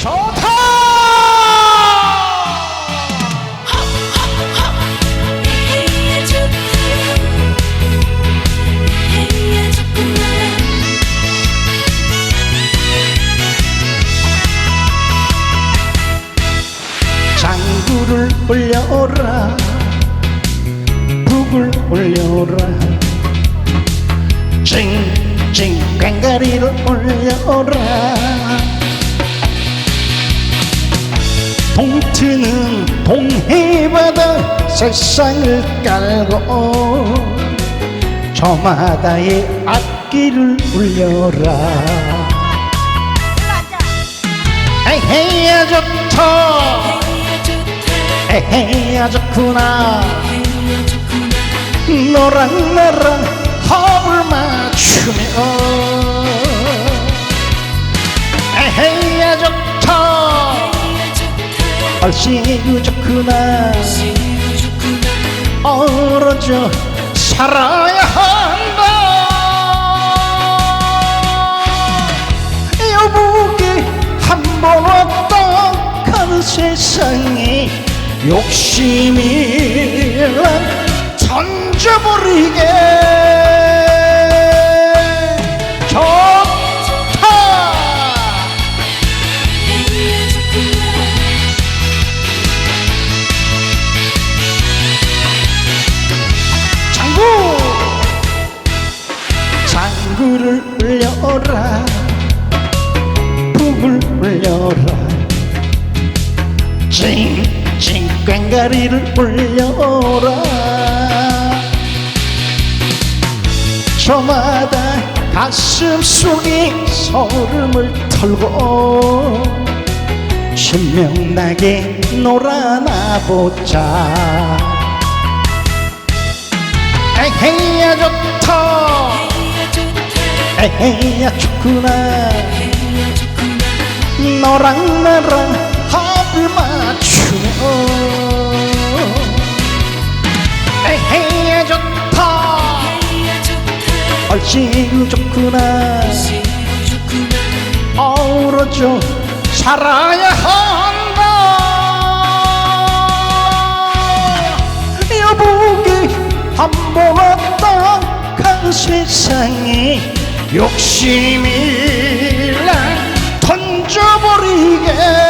좋다! 장구를 올려라. 북을 올려라. 찡 찡 꽹가리를 올려라. 동트는 동해바다 세상을 깔고 저마다의 악기를 울려라. 에헤야 좋다. 에헤야 좋구나. 너랑 나랑 합을 맞추 얼씨구 헤이야 좋구나. 어우러져 살아야 한다. 여보게 한번 왔다 가는 세상에 욕심이란 던져버리게 울려라. 찡찡 꽹가리를 울려라. 저마다 가슴 속에 소름을 털고 신명나게 놀아나 보자. 에헤야 좋다. 에헤야 좋구나 너랑 나랑 합을 좋다 헤이야 좋다. 얼씨구 좋구나. 어우러져 살아야 한다. 여보게 한번 왔다 간 세상에 욕심이란 던